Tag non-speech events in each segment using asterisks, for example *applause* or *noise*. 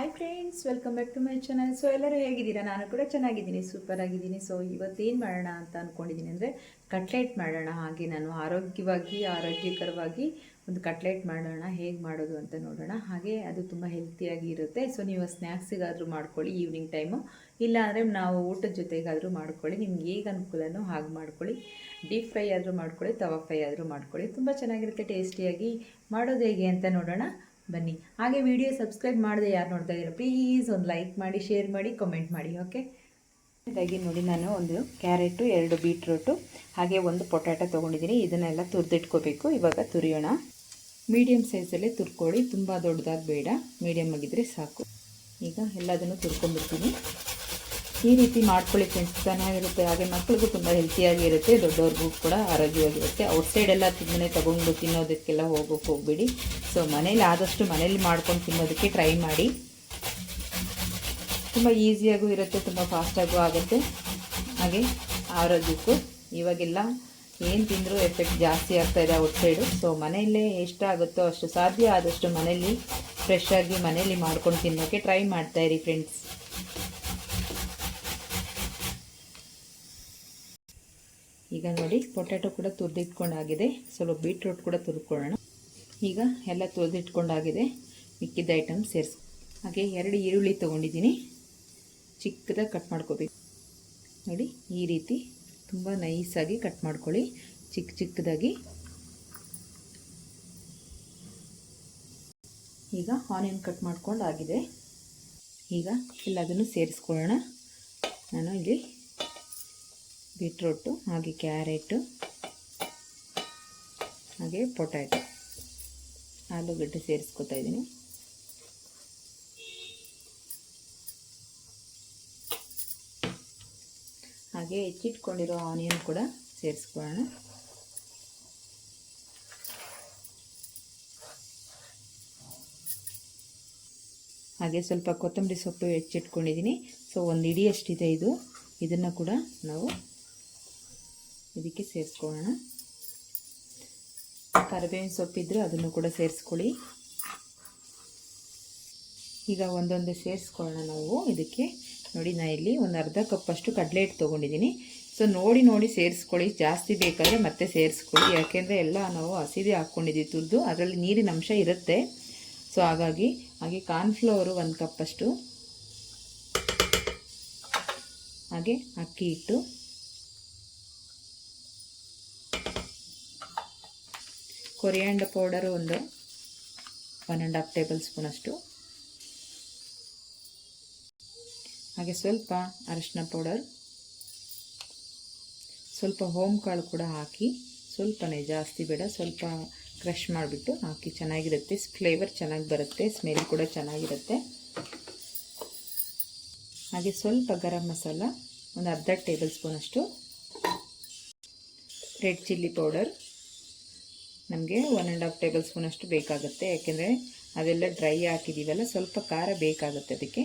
Hi friends welcome back to my channel so ಎಲ್ಲರೂ ಹೇಗಿದ್ದೀರಾ? ನಾನು ಕೂಡ ಚೆನ್ನಾಗಿದ್ದೀನಿ ಸೂಪರ್ ಆಗಿದ್ದೀನಿ ಸೊ ಇವತ್ತೇನು ಮಾಡೋಣ ಅಂತ ಅಂದ್ಕೊಂಡಿದ್ದೀನಿ ಅಂದರೆ ಕಟ್ಲೆಟ್ ಮಾಡೋಣ. ಹಾಗೆ ನಾನು ಆರೋಗ್ಯವಾಗಿ, ಆರೋಗ್ಯಕರವಾಗಿ ಒಂದು ಕಟ್ಲೆಟ್ ಮಾಡೋಣ, ಹೇಗೆ ಮಾಡೋದು ಅಂತ ನೋಡೋಣ. ಹಾಗೆ ಅದು ತುಂಬ ಹೆಲ್ತಿಯಾಗಿ ಇರುತ್ತೆ. ಸೊ ನೀವು ಸ್ನ್ಯಾಕ್ಸಿಗಾದರೂ ಮಾಡ್ಕೊಳ್ಳಿ ಈವ್ನಿಂಗ್ ಟೈಮು ಇಲ್ಲ ಅಂದರೆ ನಾವು ಊಟದ ಜೊತೆಗಾದರೂ ಮಾಡ್ಕೊಳ್ಳಿ. ನಿಮ್ಗೆ ಹೇಗೆ ಅನುಕೂಲನೋ ಹಾಗೆ ಮಾಡ್ಕೊಳ್ಳಿ. ಡೀಪ್ ಫ್ರೈ ಆದರೂ ಮಾಡ್ಕೊಳ್ಳಿ, ತವಾ ಫ್ರೈ ಆದರೂ ಮಾಡ್ಕೊಳ್ಳಿ. ತುಂಬ ಚೆನ್ನಾಗಿರುತ್ತೆ ಟೇಸ್ಟಿಯಾಗಿ ಮಾಡೋದು ಹೇಗೆ ಅಂತ ನೋಡೋಣ. ಬನ್ನಿ. ಹಾಗೆ ವಿಡಿಯೋ ಸಬ್ಸ್ಕ್ರೈಬ್ ಮಾಡದೆ ಯಾರು ನೋಡ್ತಾ ಇದ್ದೀರಾ ಪ್ಲೀಸ್ ಒಂದು ಲೈಕ್ ಮಾಡಿ ಶೇರ್ ಮಾಡಿ ಕಮೆಂಟ್ ಮಾಡಿ ಓಕೆ ಇದಾಗಿ ನೋಡಿ ನಾನು ಒಂದು ಕ್ಯಾರೆಟು ಎರಡು ಬೀಟ್ರೂಟು ಹಾಗೆ ಒಂದು ಪೊಟ್ಯಾಟೊ ತೊಗೊಂಡಿದ್ದೀನಿ. ಇದನ್ನೆಲ್ಲ ತುರಿದಿಟ್ಕೋಬೇಕು. ಇವಾಗ ತುರಿಯೋಣ. ಮೀಡಿಯಮ್ ಸೈಜಲ್ಲೇ ತುರ್ಕೊಳ್ಳಿ ತುಂಬ ದೊಡ್ಡದಾಗಿ ಬೇಡ. ಮೀಡಿಯಮ್ ಆಗಿದ್ದರೆ ಸಾಕು. ಈಗ ಎಲ್ಲದನ್ನು ತುರ್ಕೊಂಡ್ಬಿಡ್ತೀನಿ. ಈ ರೀತಿ ಮಾಡ್ಕೊಳ್ಳಿ ಫ್ರೆಂಡ್ಸ್ ಚೆನ್ನಾಗಿರುತ್ತೆ ಹಾಗೆ ಮಕ್ಕಳಿಗೂ ತುಂಬ ಹೆಲ್ತಿಯಾಗಿರುತ್ತೆ ದೊಡ್ಡವ್ರಿಗೂ ಕೂಡ ಆರೋಗ್ಯವಾಗಿರುತ್ತೆ ಔಟ್ಸೈಡ್ ಎಲ್ಲ ತಿಂದನೆ ತಗೊಂಡು ತಿನ್ನೋದಕ್ಕೆಲ್ಲ ಹೋಗೋಕೆ ಹೋಗ್ಬಿಡಿ. ಸೊ ಮನೇಲಿ ಆದಷ್ಟು ಮನೇಲಿ ಮಾಡ್ಕೊಂಡು ತಿನ್ನೋದಕ್ಕೆ ಟ್ರೈ ಮಾಡಿ. ತುಂಬ ಈಸಿಯಾಗೂ ಇರುತ್ತೆ, ತುಂಬ ಫಾಸ್ಟಾಗೂ ಆಗುತ್ತೆ. ಹಾಗೆ ಆರೋಗ್ಯಕ್ಕೂ ಇವಾಗೆಲ್ಲ ಏನು ತಿಂದರೂ ಎಫೆಕ್ಟ್ ಜಾಸ್ತಿ ಆಗ್ತಾ ಇದೆ ಔಟ್ಸೈಡು ಸೊ ಮನೆಯಲ್ಲೇ ಎಷ್ಟಾಗುತ್ತೋ ಅಷ್ಟು ಸಾಧ್ಯ ಆದಷ್ಟು ಮನೇಲಿ ಫ್ರೆಶ್ ಆಗಿ ಮನೇಲಿ ಮಾಡ್ಕೊಂಡು ತಿನ್ನೋಕ್ಕೆ ಟ್ರೈ ಮಾಡ್ತಾಯಿರಿ ಫ್ರೆಂಡ್ಸ್ ಈಗ ನೋಡಿ ಪೊಟ್ಯಾಟೊ ಕೂಡ ತುರಿದಿಟ್ಕೊಂಡಾಗಿದೆ. ಸ್ವಲ್ಪ ಬೀಟ್ರೂಟ್ ಕೂಡ ತುರ್ಕೊಳ್ಳೋಣ ಈಗ ಎಲ್ಲ ತುರಿದಿಟ್ಕೊಂಡಾಗಿದೆ. ಮಿಕ್ಕಿದ ಐಟಮ್ ಸೇರಿಸ್. ಹಾಗೆ ಎರಡು ಈರುಳ್ಳಿ ತೊಗೊಂಡಿದ್ದೀನಿ. ಚಿಕ್ಕದಾಗಿ ಕಟ್ ಮಾಡ್ಕೋಬೇಕು. ನೋಡಿ, ಈ ರೀತಿ ತುಂಬ ನೈಸಾಗಿ ಕಟ್ ಮಾಡ್ಕೊಳ್ಳಿ. ಚಿಕ್ಕ ಚಿಕ್ಕದಾಗಿ. ಈಗ ಆನಿಯನ್ ಕಟ್ ಮಾಡ್ಕೊಂಡು ಆಗಿದೆ ಈಗ ಎಲ್ಲದನ್ನು ಸೇರಿಸ್ಕೊಳ್ಳೋಣ. ನಾನು ಇಲ್ಲಿ ಬೀಟ್ರೋಟು, ಹಾಗೆ ಕ್ಯಾರೆಟು, ಹಾಗೆ ಪೊಟ್ಯಾಟೊ. ಆಲೂಗಡ್ಡೆ ಸೇರಿಸ್ಕೊತಾ ಇದ್ದೀನಿ. ಹಾಗೆ ಹೆಚ್ಚಿಟ್ಕೊಂಡಿರೋ ಆನಿಯನ್ ಕೂಡ ಸೇರಿಸ್ಕೊಳ್ಳೋಣ. ಹಾಗೆ ಸ್ವಲ್ಪ ಕೊತ್ತಂಬರಿ ಸೊಪ್ಪು ಹೆಚ್ಚಿಟ್ಕೊಂಡಿದ್ದೀನಿ. ಸೊ, ಒಂದು ಇಡಿಯಷ್ಟಿದೆ ಇದು. ಇದನ್ನು ಕೂಡ ನಾವು ಇದಕ್ಕೆ ಸೇರಿಸ್ಕೊಳ್ಳೋಣ. ಕರಿಬೇವಿನ ಸೊಪ್ಪಿದ್ರೆ ಅದನ್ನು ಕೂಡ ಸೇರಿಸ್ಕೊಳ್ಳಿ. ಈಗ ಒಂದೊಂದೇ ಸೇರಿಸ್ಕೊಳ್ಳೋಣ ನಾವು. ಇದಕ್ಕೆ ನೋಡಿ ನಾನು ಇಲ್ಲಿ ಒಂದು ಅರ್ಧ ಕಪ್ಪಷ್ಟು ಕಡಲೆ ಹಿಟ್ಟು ತೊಗೊಂಡಿದ್ದೀನಿ. ಸೊ, ನೋಡಿ ನೋಡಿ, ಸೇರಿಸ್ಕೊಳ್ಳಿ. ಜಾಸ್ತಿ ಬೇಕಾದರೆ ಮತ್ತೆ ಸೇರಿಸ್ಕೊಳ್ಳಿ. ಯಾಕೆಂದರೆ ಎಲ್ಲ ನಾವು ಹಸಿದೆ ಹಾಕ್ಕೊಂಡಿದ್ದೀವಿ ತುರಿದು. ಅದರಲ್ಲಿ ನೀರಿನ ಅಂಶ ಇರುತ್ತೆ. ಸೊ, ಹಾಗಾಗಿ, ಹಾಗೆ ಕಾರ್ನ್ಫ್ಲವರು ಒಂದು ಕಪ್ಪಷ್ಟು. ಹಾಗೆ ಅಕ್ಕಿ ಹಿಟ್ಟು ಕೊರಿಯಾಂಡ ಪೌಡರ್ ಒಂದು ಒನ್ ಆ್ಯಂಡ್ ಹಾಫ್ ಟೇಬಲ್ ಸ್ಪೂನಷ್ಟು ಹಾಗೆ ಸ್ವಲ್ಪ ಅರಶಿನ ಪೌಡರ್, ಸ್ವಲ್ಪ ಹೋಮ್ ಕಾಳು ಕೂಡ ಹಾಕಿ, ಸ್ವಲ್ಪನೇ ಜಾಸ್ತಿ ಬೇಡ, ಸ್ವಲ್ಪ ಕ್ರಷ್ ಮಾಡಿಬಿಟ್ಟು ಹಾಕಿ ಚೆನ್ನಾಗಿರುತ್ತೆ. ಫ್ಲೇವರ್ ಚೆನ್ನಾಗಿ ಬರುತ್ತೆ, ಸ್ಮೆಲ್ ಕೂಡ ಚೆನ್ನಾಗಿರುತ್ತೆ. ಹಾಗೆ ಸ್ವಲ್ಪ ಗರಂ ಮಸಾಲ, ಒಂದು ಅರ್ಧ ಟೇಬಲ್ ಸ್ಪೂನಷ್ಟು ರೆಡ್ ಚಿಲ್ಲಿ ಪೌಡರ್ ನಮಗೆ ಒನ್ ಆ್ಯಂಡ್ ಹಾಫ್ ಟೇಬಲ್ ಸ್ಪೂನಷ್ಟು ಬೇಕಾಗುತ್ತೆ. ಯಾಕೆಂದರೆ ಅದೆಲ್ಲ ಡ್ರೈ ಹಾಕಿದ್ದೀವಲ್ಲ ಸ್ವಲ್ಪ ಖಾರ ಬೇಕಾಗುತ್ತೆ ಅದಕ್ಕೆ.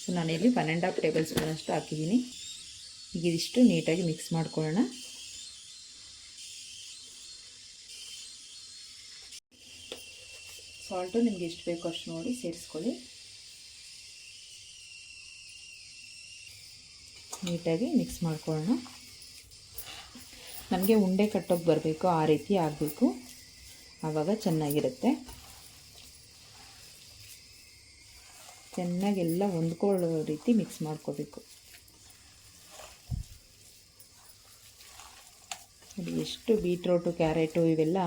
ಸೊ ನಾನಿಲ್ಲಿ ಒನ್ ಆ್ಯಂಡ್ ಹಾಫ್ ಟೇಬಲ್ ಸ್ಪೂನಷ್ಟು ಹಾಕಿದ್ದೀನಿ ಈಗ ಇದಿಷ್ಟು ನೀಟಾಗಿ ಮಿಕ್ಸ್ ಮಾಡ್ಕೊಳ್ಳೋಣ. ಸಾಲ್ಟು ನಿಮಗೆ ಎಷ್ಟು ಬೇಕೋ ಅಷ್ಟು ನೋಡಿ ಸೇರಿಸ್ಕೊಳ್ಳಿ. ನೀಟಾಗಿ ಮಿಕ್ಸ್ ಮಾಡ್ಕೊಳ್ಳೋಣ. ನಮಗೆ ಉಂಡೆ ಕಟ್ಟೋಕ್ಕೆ ಬರಬೇಕು, ಆ ರೀತಿ ಆಗಬೇಕು. ಆವಾಗ ಚೆನ್ನಾಗಿರುತ್ತೆ. ಚೆನ್ನಾಗೆಲ್ಲ ಹೊಂದ್ಕೊಳ್ಳೋ ರೀತಿ ಮಿಕ್ಸ್ ಮಾಡ್ಕೋಬೇಕು. ಎಷ್ಟು ಬೀಟ್ರೋಟು ಕ್ಯಾರೆಟು ಇವೆಲ್ಲ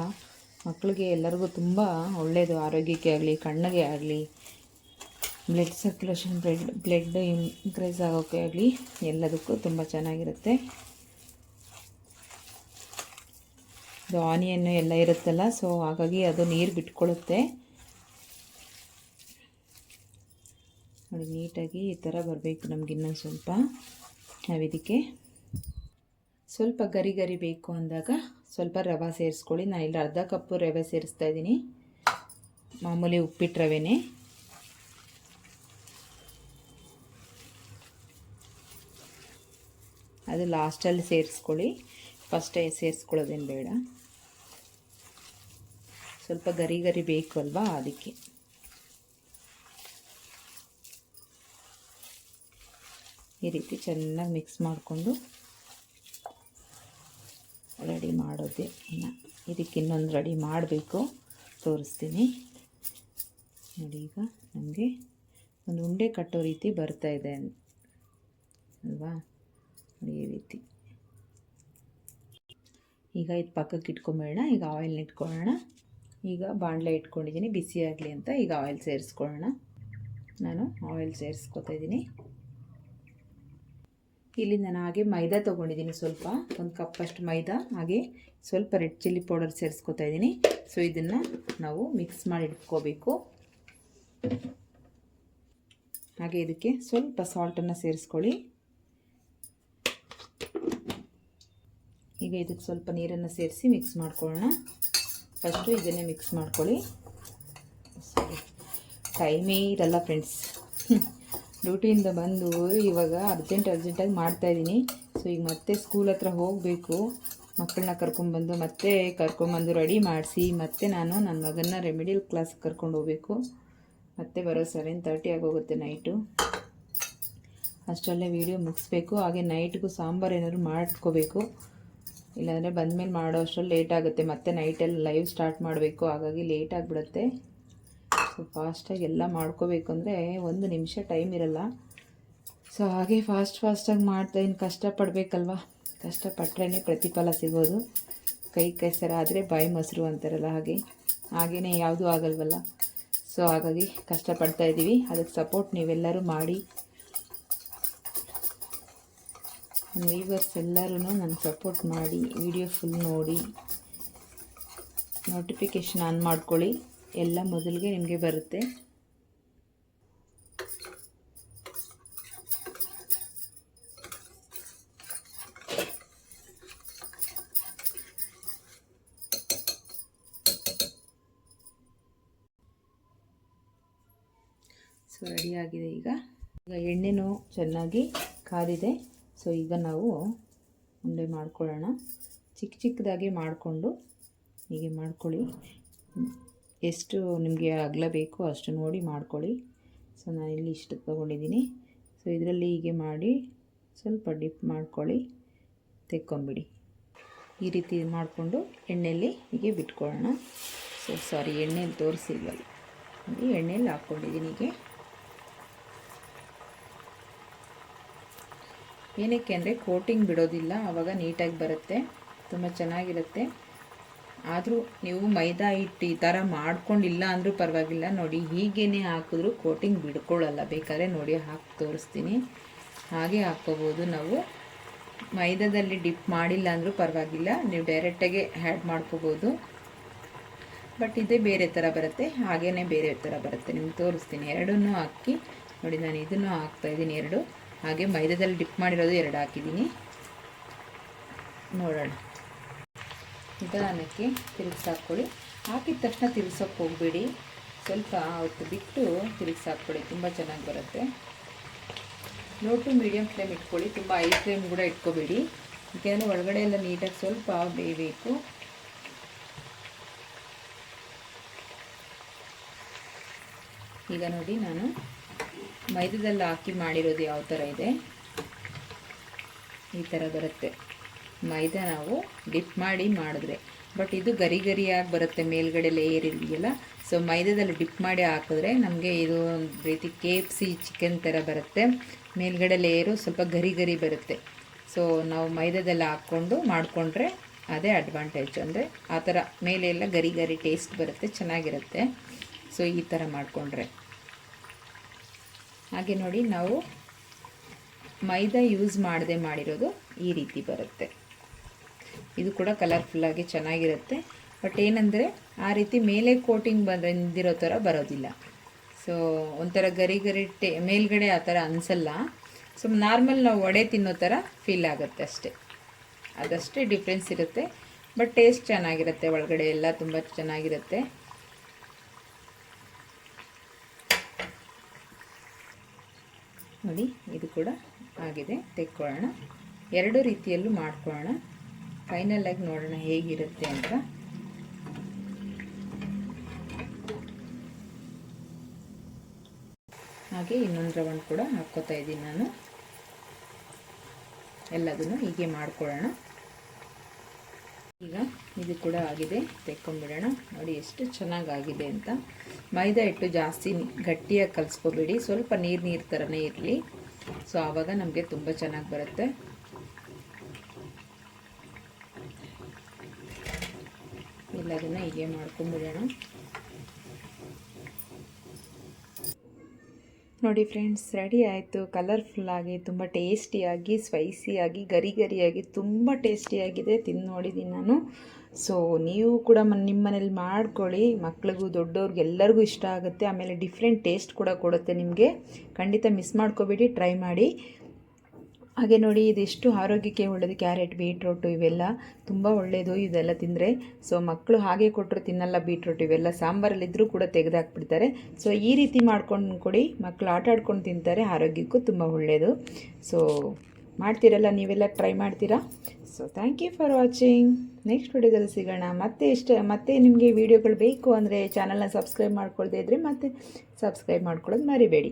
ಮಕ್ಕಳಿಗೆ ಎಲ್ಲರಿಗೂ ತುಂಬ ಒಳ್ಳೆಯದು ಆರೋಗ್ಯಕ್ಕೆ ಆಗಲಿ, ಕಣ್ಣಿಗೆ ಆಗಲಿ blood circulation blood blood increase ಆಗೋಕ್ಕೆ ಆಗಲಿ ಎಲ್ಲದಕ್ಕೂ ತುಂಬ ಚೆನ್ನಾಗಿರುತ್ತೆ. ಇದು ಆನಿಯನ್ನು ಎಲ್ಲ ಇರುತ್ತಲ್ಲ ಸೊ ಹಾಗಾಗಿ ಅದು ನೀರು ಬಿಟ್ಕೊಳ್ಳುತ್ತೆ. ನೋಡಿ, ನೀಟಾಗಿ ಈ ಥರ ಬರಬೇಕು ನಮ್ಗೆ ಇನ್ನೊಂದು ಸ್ವಲ್ಪ. ನಾವು ಇದಕ್ಕೆ ಸ್ವಲ್ಪ ಗರಿ ಗರಿ ಬೇಕು ಅಂದಾಗ ಸ್ವಲ್ಪ ರವೆ ಸೇರಿಸ್ಕೊಳ್ಳಿ. ನಾನು ಇಲ್ಲಿ ಅರ್ಧ ಕಪ್ಪು ರವೆ ಸೇರಿಸ್ತಾ ಇದ್ದೀನಿ. ಮಾಮೂಲಿ ಉಪ್ಪಿಟ್ಟು ರವೆನೇ. ಅದು ಲಾಸ್ಟಲ್ಲಿ ಸೇರಿಸ್ಕೊಳ್ಳಿ. ಫಸ್ಟೇ ಸೇರಿಸ್ಕೊಳ್ಳೋದೇನು ಬೇಡ. ಸ್ವಲ್ಪ ಗರಿ ಗರಿ ಬೇಕು ಅಲ್ವಾ ಅದಕ್ಕೆ. ಈ ರೀತಿ ಚೆನ್ನಾಗಿ ಮಿಕ್ಸ್ ಮಾಡಿಕೊಂಡು ರೆಡಿ ಮಾಡೋದೆ ಇನ್ನು. ಇದಕ್ಕೆ ಇನ್ನೊಂದು ರೆಡಿ ಮಾಡಬೇಕು. ತೋರಿಸ್ತೀನಿ. ನೋಡಿ ಈಗ ನಮಗೆ ಒಂದು ಉಂಡೆ ಕಟ್ಟೋ ರೀತಿ ಬರ್ತಾ ಇದೆ ಅಲ್ವಾ? ಈ ರೀತಿ. ಈಗ ಇದು ಪಕ್ಕಕ್ಕೆ ಇಟ್ಕೊಂಬೇಡ ಈಗ ಆಯಿಲ್ನ ಇಟ್ಕೊಳ್ಳೋಣ. ಈಗ ಬಾಣಲೆ ಇಟ್ಕೊಂಡಿದ್ದೀನಿ, ಬಿಸಿ ಆಗಲಿ ಅಂತ ಈಗ ಆಯಿಲ್ ಸೇರಿಸ್ಕೊಳ್ಳೋಣ. ನಾನು ಆಯಿಲ್ ಸೇರಿಸ್ಕೊತಾ ಇದ್ದೀನಿ. ಇಲ್ಲಿ ನಾನು ಹಾಗೆ ಮೈದಾ ತೊಗೊಂಡಿದ್ದೀನಿ ಸ್ವಲ್ಪ, ಒಂದು ಕಪ್ಪಷ್ಟು ಮೈದಾ, ಹಾಗೆ ಸ್ವಲ್ಪ ರೆಡ್ ಚಿಲ್ಲಿ ಪೌಡರ್ ಸೇರಿಸ್ಕೊತಾ ಇದ್ದೀನಿ. ಸೊ ಇದನ್ನು ನಾವು ಮಿಕ್ಸ್ ಮಾಡಿ ಇಟ್ಕೋಬೇಕು. ಹಾಗೆ ಇದಕ್ಕೆ ಸ್ವಲ್ಪ ಸಾಲ್ಟನ್ನು ಸೇರಿಸ್ಕೊಳ್ಳಿ. ಈಗ ಇದಕ್ಕೆ ಸ್ವಲ್ಪ ನೀರನ್ನು ಸೇರಿಸಿ ಮಿಕ್ಸ್ ಮಾಡ್ಕೊಳ್ಳೋಣ. ಫಸ್ಟು ಇದನ್ನೇ ಮಿಕ್ಸ್ ಮಾಡ್ಕೊಳ್ಳಿ. ಸರಿ ಟೈಮೇ ಇರಲ್ಲ ಫ್ರೆಂಡ್ಸ್ ಡ್ಯೂಟಿಯಿಂದ *laughs* ಬಂದು ಇವಾಗ ಅರ್ಜೆಂಟ್ ಅರ್ಜೆಂಟಾಗಿ ಮಾಡ್ತಾಯಿದ್ದೀನಿ ಸೊ ಈಗ ಮತ್ತೆ ಸ್ಕೂಲ್ ಹತ್ರ ಹೋಗಬೇಕು. ಮಕ್ಕಳನ್ನ ಕರ್ಕೊಂಬಂದು ಮತ್ತೆ ಕರ್ಕೊಂಬಂದು ರೆಡಿ ಮಾಡಿಸಿ, ಮತ್ತೆ ನಾನು ನನ್ನ ಮಗನ್ನ ರೆಮಿಡಿಯಲ್ ಕ್ಲಾಸ್ ಕರ್ಕೊಂಡು ಹೋಗಬೇಕು. ಮತ್ತೆ ಬರೋ ಸೆವೆನ್ ತರ್ಟಿ ಆಗೋಗುತ್ತೆ ನೈಟು ಅಷ್ಟರಲ್ಲೇ ವೀಡಿಯೋ ಮುಗಿಸ್ಬೇಕು. ಹಾಗೆ ನೈಟ್ಗೂ ಸಾಂಬಾರು ಏನಾದ್ರು ಮಾಡ್ಕೋಬೇಕು. ಇಲ್ಲಾಂದರೆ ಬಂದಮೇಲೆ ಮಾಡೋ ಅಷ್ಟರಲ್ಲಿ ಲೇಟ್ ಆಗುತ್ತೆ. ಮತ್ತೆ ನೈಟಲ್ಲಿ ಲೈವ್ ಸ್ಟಾರ್ಟ್ ಮಾಡಬೇಕು. ಹಾಗಾಗಿ ಲೇಟ್ ಆಗಿಬಿಡುತ್ತೆ. ಸೊ ಫಾಸ್ಟಾಗಿ ಎಲ್ಲ ಮಾಡ್ಕೋಬೇಕು ಅಂದರೆ ಒಂದು ನಿಮಿಷ ಟೈಮ್ ಇರಲ್ಲ. ಸೊ ಹಾಗೆ ಫಾಸ್ಟ್ ಫಾಸ್ಟಾಗಿ ಮಾಡ್ತಾ ಇನ್ನು ಕಷ್ಟಪಡಬೇಕಲ್ವಾ ಕಷ್ಟಪಟ್ಟರೆ ಪ್ರತಿಫಲ ಸಿಗೋದು. ಕೈ ಕೆಸರಾದರೆ ಬಾಯಿ ಮೊಸರು ಅಂತಾರಲ್ಲ ಹಾಗೆ. ಹಾಗೆಯೇ ಯಾವುದೂ ಆಗಲ್ವಲ್ಲ. ಸೊ ಹಾಗಾಗಿ ಕಷ್ಟಪಡ್ತಾ ಇದ್ದೀವಿ ಅದಕ್ಕೆ ಸಪೋರ್ಟ್ ನೀವೆಲ್ಲರೂ ಮಾಡಿ. ನನ್ನ ವೀವರ್ಸ್ ಎಲ್ಲರೂ ನನ್ನ ಸಪೋರ್ಟ್ ಮಾಡಿ ವಿಡಿಯೋ ಫುಲ್ ನೋಡಿ ನೋಟಿಫಿಕೇಷನ್ ಆನ್ ಮಾಡ್ಕೊಳ್ಳಿ. ಎಲ್ಲ ಮೊದಲಿಗೆ ನಿಮಗೆ ಬರುತ್ತೆ. ಸೊ ರೆಡಿಯಾಗಿದೆ ಈಗ. ಈಗ ಎಣ್ಣೆನೂ ಚೆನ್ನಾಗಿ ಕಾದಿದೆ. ಸೊ ಈಗ ನಾವು ಉಂಡೆ ಮಾಡ್ಕೊಳ್ಳೋಣ. ಚಿಕ್ಕ ಚಿಕ್ಕದಾಗಿ ಮಾಡಿಕೊಂಡು ಹೀಗೆ ಮಾಡ್ಕೊಳ್ಳಿ. ಎಷ್ಟು ನಿಮಗೆ ಅಗಲ ಬೇಕೋ ಅಷ್ಟು ನೋಡಿ ಮಾಡ್ಕೊಳ್ಳಿ. ಸೊ ನಾನು ಇಲ್ಲಿ ಇಷ್ಟು ತೊಗೊಂಡಿದ್ದೀನಿ. ಸೊ ಇದರಲ್ಲಿ ಹೀಗೆ ಮಾಡಿ ಸ್ವಲ್ಪ ಡಿಪ್ ಮಾಡ್ಕೊಳ್ಳಿ. ತೆಕ್ಕೊಂಬಿಡಿ. ಈ ರೀತಿ ಮಾಡಿಕೊಂಡು ಎಣ್ಣೆಯಲ್ಲಿ ಹೀಗೆ ಬಿಟ್ಕೊಳ್ಳೋಣ. ಸೊ ಸಾರಿ, ಎಣ್ಣೆಯಲ್ಲಿ ತೋರಿಸಿಲ್ವಲ್ಲ. ಎಣ್ಣೆಯಲ್ಲಿ ಹಾಕ್ಕೊಂಡಿದ್ದೀನಿ ಹೀಗೆ. ಏನಕ್ಕೆ ಅಂದರೆ ಕೋಟಿಂಗ್ ಬಿಡೋದಿಲ್ಲ ಆವಾಗ ನೀಟಾಗಿ ಬರುತ್ತೆ, ತುಂಬ ಚೆನ್ನಾಗಿರುತ್ತೆ. ಆದರೂ ನೀವು ಮೈದಾ ಹಿಟ್ಟು ಈ ಥರ ಮಾಡ್ಕೊಂಡಿಲ್ಲ ಅಂದರೂ ಪರವಾಗಿಲ್ಲ, ನೋಡಿ ಹೀಗೇ ಹಾಕಿದ್ರು ಕೋಟಿಂಗ್ ಬಿಡ್ಕೊಳ್ಳಲ್ಲ, ಬೇಕಾದ್ರೆ ನೋಡಿ ಹಾಕಿ ತೋರಿಸ್ತೀನಿ. ಹಾಗೆ ಹಾಕ್ಕೋಬೋದು ನಾವು. ಮೈದಾದಲ್ಲಿ ಡಿಪ್ ಮಾಡಿಲ್ಲ ಅಂದರೂ ಪರವಾಗಿಲ್ಲ, ನೀವು ಡೈರೆಕ್ಟಾಗೆ ಆ್ಯಡ್ ಮಾಡ್ಕೋಬೋದು. ಬಟ್ ಇದೇ ಬೇರೆ ಥರ ಬರುತ್ತೆ ಹಾಗೇ ಬೇರೆ ಥರ ಬರುತ್ತೆ. ನಿಮ್ಗೆ ತೋರಿಸ್ತೀನಿ, ಎರಡನ್ನೂ ಹಾಕಿ, ನೋಡಿ ನಾನು ಇದನ್ನು ಹಾಕ್ತಾಯಿದ್ದೀನಿ ಎರಡು. ಹಾಗೆ ಮೈದಾದಲ್ಲಿ ಡಿಪ್ ಮಾಡಿರೋದು ಎರಡು ಹಾಕಿದ್ದೀನಿ. ನೋಡೋಣ. ನಿಧಾನಕ್ಕೆ ತಿರುಗಿಸಾಕ್ಕೊಳ್ಳಿ. ಹಾಕಿದ ತಕ್ಷಣ ತಿರುಗ್ಸೋಕೆ ಹೋಗಬೇಡಿ. ಸ್ವಲ್ಪ ಅವತ್ತು ಬಿಟ್ಟು ತಿರುಗಿಸಾಕ್ಕೊಳ್ಳಿ. ತುಂಬ ಚೆನ್ನಾಗಿ ಬರುತ್ತೆ. ಲೋ ಟು ಮೀಡಿಯಮ್ ಫ್ಲೇಮ್ ಇಟ್ಕೊಳ್ಳಿ. ತುಂಬ ಐ ಫ್ಲೇಮ್ ಕೂಡ ಇಟ್ಕೋಬೇಡಿ. ಯಾಕೆಂದರೆ ಒಳಗಡೆ ಎಲ್ಲ ನೀಟಾಗಿ ಸ್ವಲ್ಪ ಬೇಯಬೇಕು. ಈಗ ನೋಡಿ ನಾನು ಮೈದಾದಲ್ಲಿ ಹಾಕಿ ಮಾಡಿರೋದು ಯಾವ ಥರ ಇದೆ? ಈ ಥರ ಬರುತ್ತೆ. ಮೈದಾ ನಾವು ಡಿಪ್ ಮಾಡಿ ಮಾಡಿದ್ರೆ. ಬಟ್ ಇದು ಗರಿ ಗರಿಯಾಗಿ ಬರುತ್ತೆ, ಮೇಲ್ಗಡೆ ಲೇಯರ್ ಇದೆಯಲ್ಲ ಸೊ ಮೈದಾದಲ್ಲಿ ಡಿಪ್ ಮಾಡಿ ಹಾಕಿದ್ರೆ ನಮಗೆ ಇದು ಒಂದು ರೀತಿ ಕೆ ಎಫ್ ಸಿ ಚಿಕನ್ ಥರ ಬರುತ್ತೆ. ಮೇಲ್ಗಡೆ ಲೇಯರು ಸ್ವಲ್ಪ ಗರಿ ಗರಿ ಬರುತ್ತೆ. ಸೊ ನಾವು ಮೈದಾದಲ್ಲಿ ಹಾಕ್ಕೊಂಡು ಮಾಡಿಕೊಂಡ್ರೆ ಅದೇ ಅಡ್ವಾಂಟೇಜ್ ಅಂದರೆ ಆ ಥರ ಮೇಲೆ ಎಲ್ಲ ಗರಿ ಗರಿ ಟೇಸ್ಟ್ ಬರುತ್ತೆ, ಚೆನ್ನಾಗಿರುತ್ತೆ. ಸೊ ಈ ಥರ ಮಾಡಿಕೊಂಡ್ರೆ. ಹಾಗೆ ನೋಡಿ ನಾವು ಮೈದಾ ಯೂಸ್ ಮಾಡದೆ ಮಾಡಿರೋದು ಈ ರೀತಿ ಬರುತ್ತೆ. ಇದು ಕೂಡ ಕಲರ್ಫುಲ್ಲಾಗಿ ಚೆನ್ನಾಗಿರುತ್ತೆ. ಬಟ್ ಏನಂದರೆ ಆ ರೀತಿ ಮೇಲೆ ಕೋಟಿಂಗ್ ಬಂದಿರೋ ಥರ ಬರೋದಿಲ್ಲ. ಸೊ ಒಂಥರ ಗರಿ ಗರಿ ಟೇ, ಮೇಲ್ಗಡೆ ಆ ಥರ ಅನಿಸಲ್ಲ. ಸೊ ನಾರ್ಮಲ್ ನಾವು ವಡೆ ತಿನ್ನೋ ಥರ ಫೀಲ್ ಆಗುತ್ತೆ ಅಷ್ಟೇ. ಅದಷ್ಟೇ ಡಿಫ್ರೆನ್ಸ್ ಇರುತ್ತೆ. ಬಟ್ ಟೇಸ್ಟ್ ಚೆನ್ನಾಗಿರುತ್ತೆ. ಒಳಗಡೆ ಎಲ್ಲ ತುಂಬ ಚೆನ್ನಾಗಿರುತ್ತೆ. ನೋಡಿ, ಇದು ಕೂಡ ಆಗಿದೆ. ತೆಕ್ಕೊಳ್ಳೋಣ. ಎರಡು ರೀತಿಯಲ್ಲೂ ಮಾಡ್ಕೊಳ್ಳೋಣ. ಫೈನಲಾಗಿ ನೋಡೋಣ ಹೇಗಿರುತ್ತೆ ಅಂತ. ಹಾಗೆ ಇನ್ನೊಂದು ರೌಂಡ್ ಕೂಡ ಹಾಕ್ಕೋತಾ ಇದ್ದೀನಿ ನಾನು. ಎಲ್ಲದನ್ನು ಹೀಗೆ ಮಾಡ್ಕೊಳ್ಳೋಣ. ಈಗ ಇದು ಕೂಡ ಆಗಿದೆ. ತೆಕ್ಕೊಂಡ್ಬಿಡೋಣ. ನೋಡಿ ಎಷ್ಟು ಚೆನ್ನಾಗಾಗಿದೆ ಅಂತ. ಮೈದಾ ಹಿಟ್ಟು ಜಾಸ್ತಿ ಗಟ್ಟಿಯಾಗಿ ಕಲಿಸ್ಕೋಬೇಡಿ. ಸ್ವಲ್ಪ ನೀರು ನೀರು ಥರನೇ ಇರಲಿ. ಸೊ ಆವಾಗ ನಮಗೆ ತುಂಬ ಚೆನ್ನಾಗಿ ಬರುತ್ತೆ. ಎಲ್ಲದನ್ನು ಹೀಗೆ ಮಾಡ್ಕೊಂಬಿಡೋಣ ನೋಡಿ ಫ್ರೆಂಡ್ಸ್, ರೆಡಿ ಆಯಿತು. ಕಲರ್ಫುಲ್ಲಾಗಿ ತುಂಬ ಟೇಸ್ಟಿಯಾಗಿ ಸ್ಪೈಸಿಯಾಗಿ ಗರಿ ಗರಿಯಾಗಿ ತುಂಬ ಟೇಸ್ಟಿಯಾಗಿದೆ ತಿಂದು ನೋಡಿದ್ದೀನಿ ನಾನು. ಸೊ ನೀವು ಕೂಡ ನಿಮ್ಮ ಮನೇಲಿ ಮಾಡ್ಕೊಳ್ಳಿ. ಮಕ್ಳಿಗೂ, ದೊಡ್ಡವ್ರಿಗೆ ಎಲ್ಲರಿಗೂ ಇಷ್ಟ ಆಗುತ್ತೆ. ಆಮೇಲೆ ಡಿಫ್ರೆಂಟ್ ಟೇಸ್ಟ್ ಕೂಡ ಕೊಡುತ್ತೆ ನಿಮಗೆ. ಖಂಡಿತ ಮಿಸ್ ಮಾಡ್ಕೋಬೇಡಿ ಟ್ರೈ ಮಾಡಿ. ಹಾಗೆ ನೋಡಿ, ಇದೆಷ್ಟು ಆರೋಗ್ಯಕ್ಕೆ ಒಳ್ಳೆಯದು ಕ್ಯಾರೆಟ್, ಬೀಟ್ರೋಟು ಇವೆಲ್ಲ ತುಂಬ ಒಳ್ಳೆಯದು ಇದೆಲ್ಲ ತಿಂದರೆ, ಸೊ ಮಕ್ಕಳು ಹಾಗೆ ಕೊಟ್ಟರು ತಿನ್ನಲ್ಲ ಬೀಟ್ರೋಟ್ ಇವೆಲ್ಲ. ಸಾಂಬಾರಲ್ಲಿದ್ದರೂ ಕೂಡ ತೆಗೆದಾಕ್ಬಿಡ್ತಾರೆ. ಸೊ ಈ ರೀತಿ ಮಾಡ್ಕೊಂಡು ಕೊಡಿ ಮಕ್ಕಳು ಆಟ ಆಡ್ಕೊಂಡು ತಿಂತಾರೆ, ಆರೋಗ್ಯಕ್ಕೂ ತುಂಬ ಒಳ್ಳೆಯದು ಸೊ ಮಾಡ್ತೀರಲ್ಲ, ನೀವೆಲ್ಲ ಟ್ರೈ ಮಾಡ್ತೀರಾ? So thank you for watching next ವಿಡಿಯೋದಲ್ಲಿ ಸಿಗೋಣ. ಮತ್ತೆ ಇಷ್ಟ, ಮತ್ತೆ ನಿಮಗೆ ವೀಡಿಯೋಗಳು ಬೇಕು ಅಂದರೆ ಚಾನಲ್ನ ಸಬ್ಸ್ಕ್ರೈಬ್ ಮಾಡ್ಕೊಳ್ದೇ ಇದ್ದರೆ ಮತ್ತೆ ಸಬ್ಸ್ಕ್ರೈಬ್ ಮಾಡ್ಕೊಳ್ಳೋದು ಮರಿಬೇಡಿ.